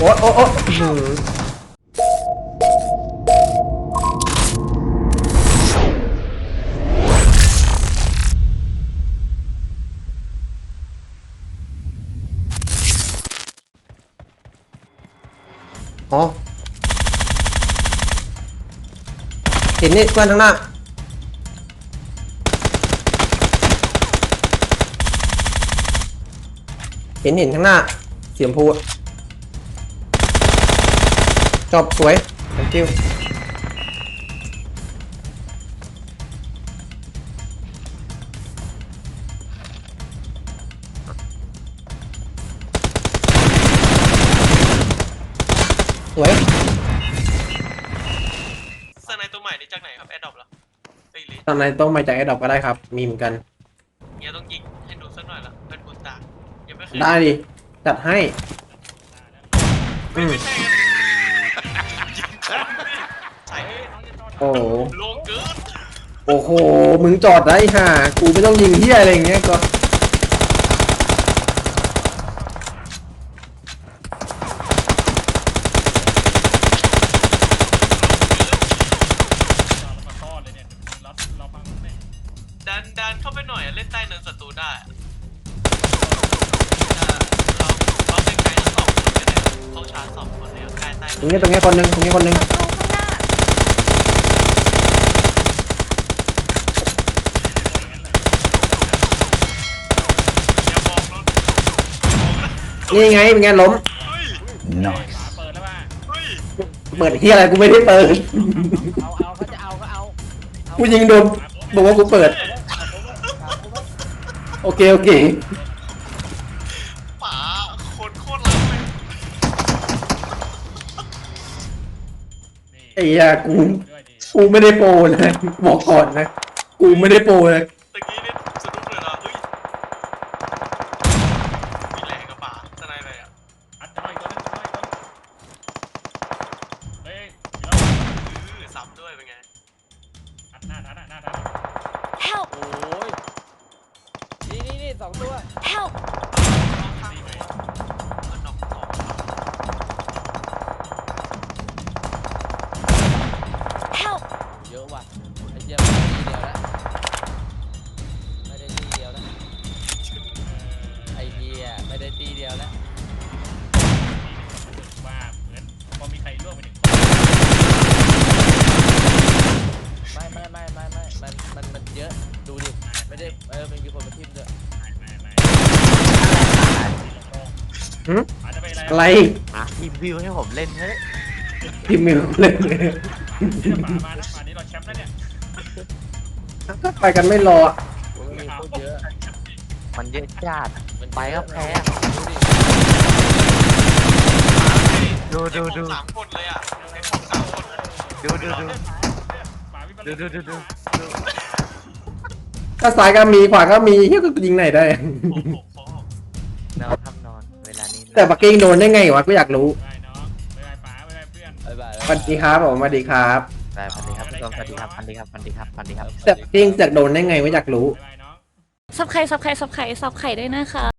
โอ้โอ้โอ้อื้อหืออ๋อเห็นนี่เพื่อนข้างหน้าเห็นเห็นข้างหน้า เสียมพูอะ จบสวย thank you สวย เสื้อในตัวใหม่นี่จากไหนครับแอดดอปเหรอไอ้ยลิตอนไหนต้องมาจากแอดดอปก็ได้ครับ มีเหมือนกัน เฮียต้องยิงให้ดูสักหน่อยละเป็นบุญตายังไม่เคยได้ดิ จัดให้ อืมไม่ใช่กัน ใช่โอ้โหลงเกินโอ้โห มึงจอดได้ห่ากูไม่ต้องยิงเฮียอะไรอย่างเงี้ยก็มาซ่อนเลยเนี่ยรับเราฟังแม่ดันดันเข้าไปหน่อยอะเล่นใต้เนินศัตรูได้อะอ่าเราเราเป็นไกด์ทั้งสองคนเลยเนี่ยเขาชาร์จสองคน ต้ตรงนี้ตรงนี้คนหนึ่งตรงนี้คนหนึ่งศัตรูข้างหน้าอย่าบอกเรานี่ไงเป็นไงล้ม เฮ้ยฝาเปิดแล้วว่าเฮ้ยเปิดเฮียอะไรกูไม่ได้เปิด เอาเอาเขาจะเอาก็เอากูยิงโดนบอกว่ากูเปิด โอเคโอเค ไอ้เหี้ยกูด้วยดีกูไม่ได้โปรนะบอกก่อนนะกูไม่ได้โปรนะตะกี้นี่สนุกเลยเหรอเฮ้ยมีแรงกับป๋าสไนเลยอะอัดจะหน่อยตัวนึงหน่อยตัวเฮ้ยอื้อซ้ำด้วยเป็นไง อัดหน้าด้านหน้าด้าน help โอ้ยนี่นี่นี่สองตัว help เอาข้างตัว ไม่ไม่ไม่ไม่มันมันมันเยอะดูดิไม่ได้เออมันมีคนมาทิมด้วยไม่ไม่หืมอาจจะไปอะไรอะไรอะรีวิวให้ผมเล่นเฮ้ยพิมพ์ไม่รู้เลยที่จะป่ามานะป่านนี้เราแชมป์แล้วเนี่ยถ้าไปกันไม่รออะโอ้ยมีโคตรเยอะมันเยอะจัด มันไปก็แพ้ ดูดิดูดูดูสามคนเลยอะไอ้ผมสามคนเลยดูดูดูป่าวิบัติ ดูดูดูดูดูถ้าซ้ายก็มีขวาก็มีเฮียก็ยิงไหนได้โอ้โหโอ้โหนอนทำนอน เวลานี้แต่ปักกิ้งโดนได้ไงวะกูอยากรู้ไปน้องไปไปป่าไปไปเพื่อนบ๊ายบายสวัสดีครับผมสวัสดีครับ ไปพันดีครับทุกคนสวัสดีครับพันดีครับพันดีครับพันดีครับ แต่ปักกิ้งจะโดนได้ไงไม่อยากรู้ไปไปน้อง ซับไข่ซับไข่ซับไข่ซับไข่ด้วยนะคะ